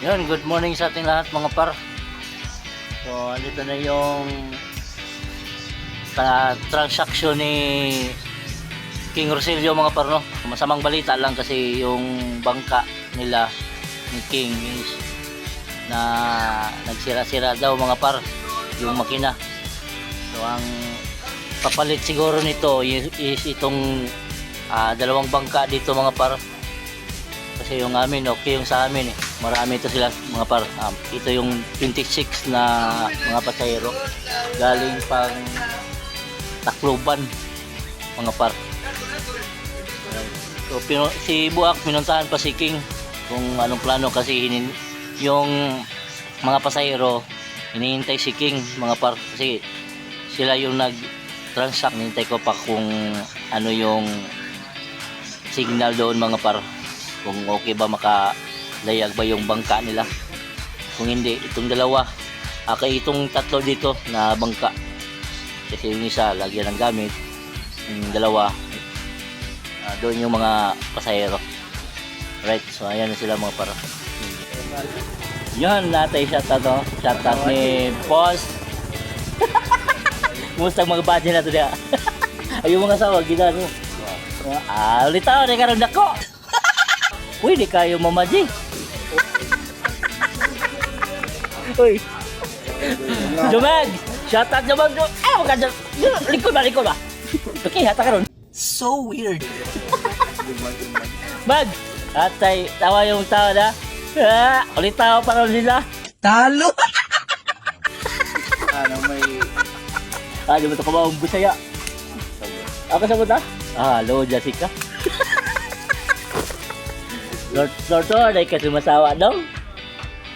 Yun, good morning sa ating lahat mga par. So, andito na yung ta- transaction ni King Rosilio mga par, no? Masamang balita lang kasi yung bangka nila ni King is na nagsira-sira daw mga par yung makina. So, ang papalit siguro nito is, itong ah, dalawang bangka dito mga par kasi yung amin okay yung sa amin eh marami ito sila mga par um, ito yung 26 na mga pasahero. Galing pang Tacloban mga par. So pino, si Buak pinuntahan pa si King kung anong plano kasi hinin, yung mga pasahero hinihintay si King mga par. Kasi sila yung nag transact hinihintay ko pa kung ano yung signal doon mga par. Kung okay ba makalayag ba yung bangka nila kung hindi itong dalawa ah, kaya itong tatlo dito na bangka kasi yung isa lagyan ng gamit yung dalawa ah, doon yung mga pasahero right so ayan na sila mga para yun natay shot to shot out ni boss Kumusta ang mga budget na to diya? Ayun mga sawa, ginano. Ah, litaw, di karon dako. Uy, di kayo mamaji. Uy. Jumag! Shout out Jumag! Eh, wag ka. Likod ba, likod ba? Okay, hata karon. So weird. Mag! Atay, tawa yung tao na. Ah, ulit tao pa rin sila. Talo. ano may Ah, di ba ito kabawang busaya? Ako sa buta? Ah, hello, Jessica. Lord, Lord, Lord, ay kasi masawa daw.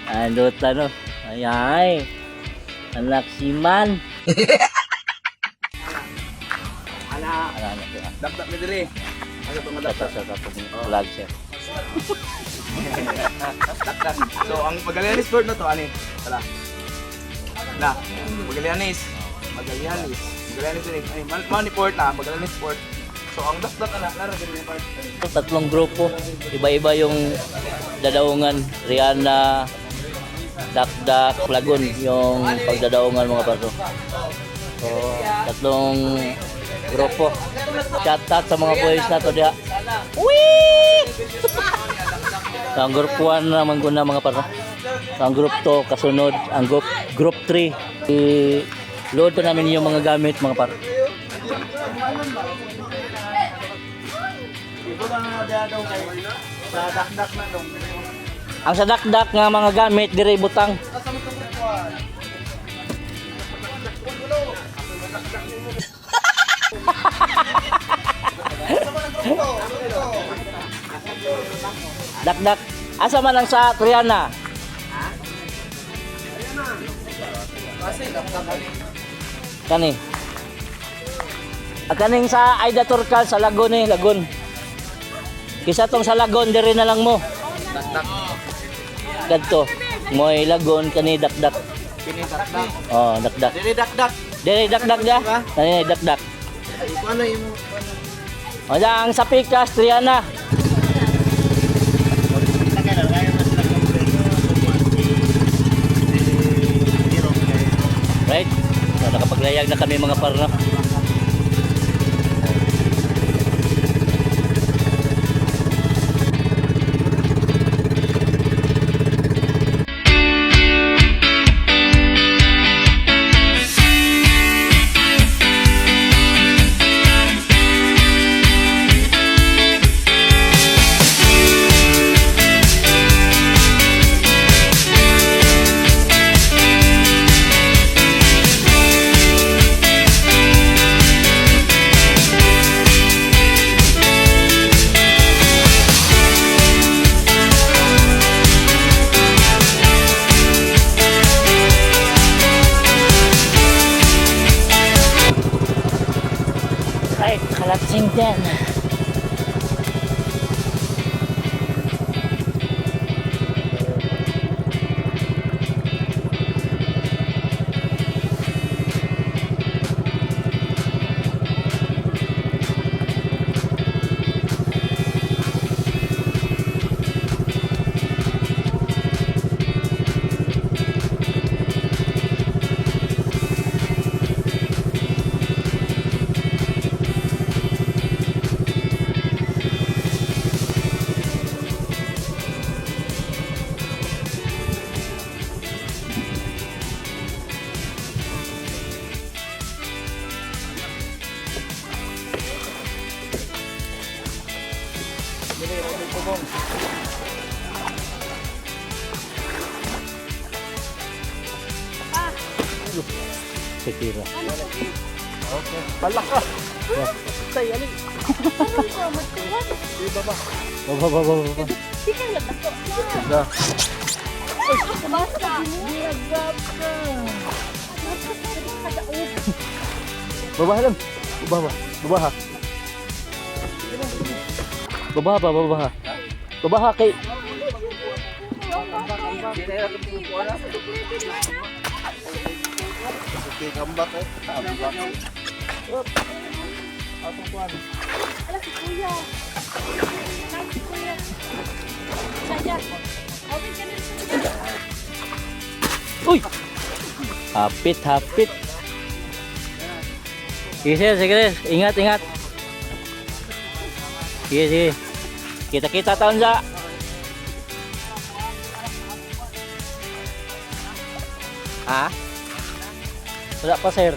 Ano. Ay, ay. Anak si Man. ana Ano, ano, ano. dakdak mi diri. Ano to Sa madakdak? sa sa pong vlog sir. So ang Magallanes Port na to ani. Tara. Na, Magallanes. Magallanes. Magallanes ni ay man, man port na, Magallanes Port. So ang dakdak ana nara yung part. Tatlong grupo. Iba-iba yung dadaungan. Rihanna, Dakdak, Lagun. Yung pagdadaungan mga paso. So, tatlong grupo. Shout out sa mga boys na to diha. Wee! so, ang group 1 naman ko na mga paso. So, ang group 2 kasunod. Ang group, group 3. I- load pa namin yung mga gamit mga par. Ito ba na daw kay sa dakdak na dong. Ang sa dakdak nga mga gamit dire butang. Dakdak. Asa man ang sa Koreana? Kani. At kaning sa Aida Turkal sa Lagun eh, Lagun. Kisa tong sa Lagun dire na lang mo. Dakdak. Kadto. Moy Lagun kani dakdak. Kini dakdak. Oh, dakdak. Diri dakdak. Dire dakdak dia. Kani dakdak. Iko ano yung O ang sa Picas Triana. Right? So, nakapaglayag na kami mga parno. Kalatsing din. بابا كثيرة أوكي بلقها تخيلي بابا بابا بابا بابا بابا بابا بابا بابا باباها باباها باباها ba? Baba ha. Baba ha kay. Okay, kambak eh. Kambak. Uy! Hapit, hapit. Sige, sige. Ingat, ingat. Sige, sige. Kita-kita taon sa. Ha? Wala pa, sir.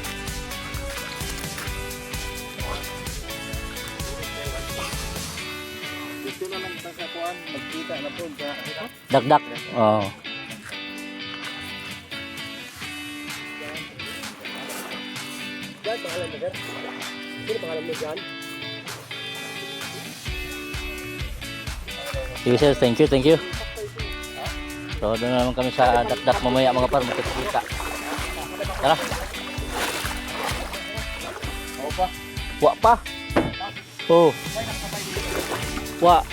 Diyan, pangalan mo, sir? Sino pangalan mo dyan? Sige, sir. Thank you, thank you. So, doon na naman kami sa dakdak mamaya mga par. Makikita. Tara. Wa pa. Oh. Wa.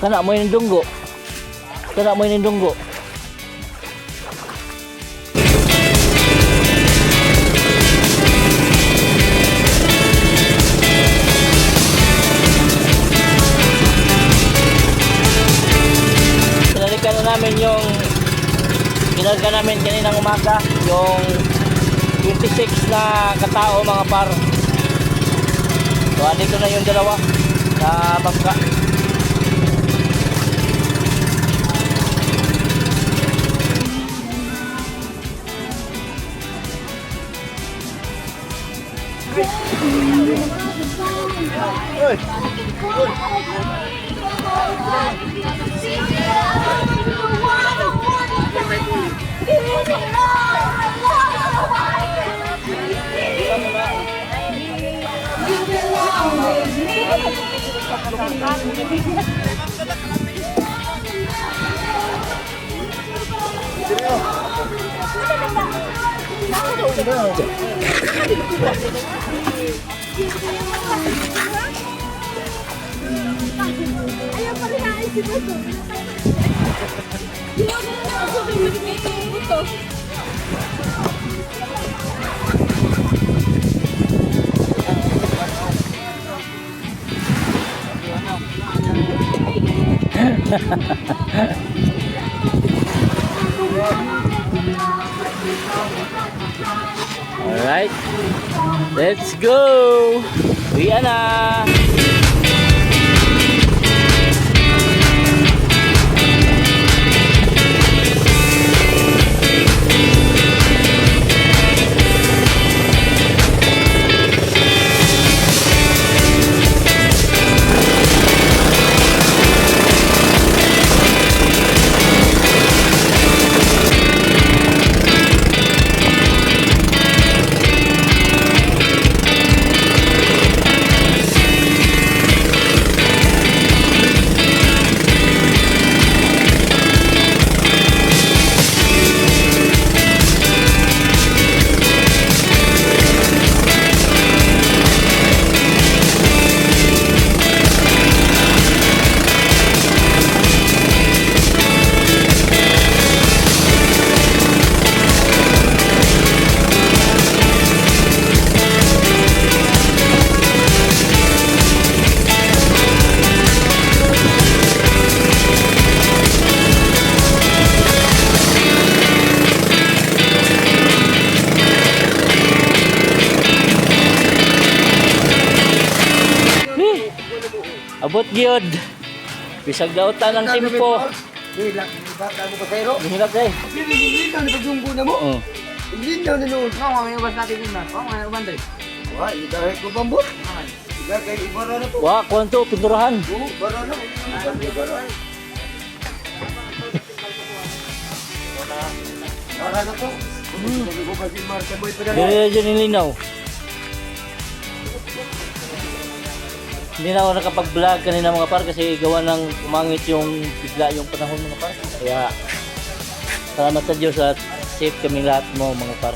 Kana mo yung dunggo. Kana mo yung dunggo. Pinalikan na namin yung kinarga namin kaninang umaga yung 26 na katao mga par. So, andito na yung dalawa na bangka. Ayaw pala na ay si. Let's go! Uwi! Gyud. Bisag daw ta ng timpo. Wait lang, bata mo pa pero. Mahirap eh. Hindi ka na na mo. Oh. Hindi na na noon. Oo, mga ubas natin din na. Oo, mga ubas natin. Wah, idahit ko bambot. Iga kay ibara na to. Wa, kwanto, pinturahan. Oo, bara na. Bara. Bara na to. Dili dyan yung linaw. Hindi na ako nakapag-vlog kanina mga par kasi gawa ng umangit yung bigla yung panahon mga par. Kaya salamat sa Diyos at safe kami lahat mo mga par.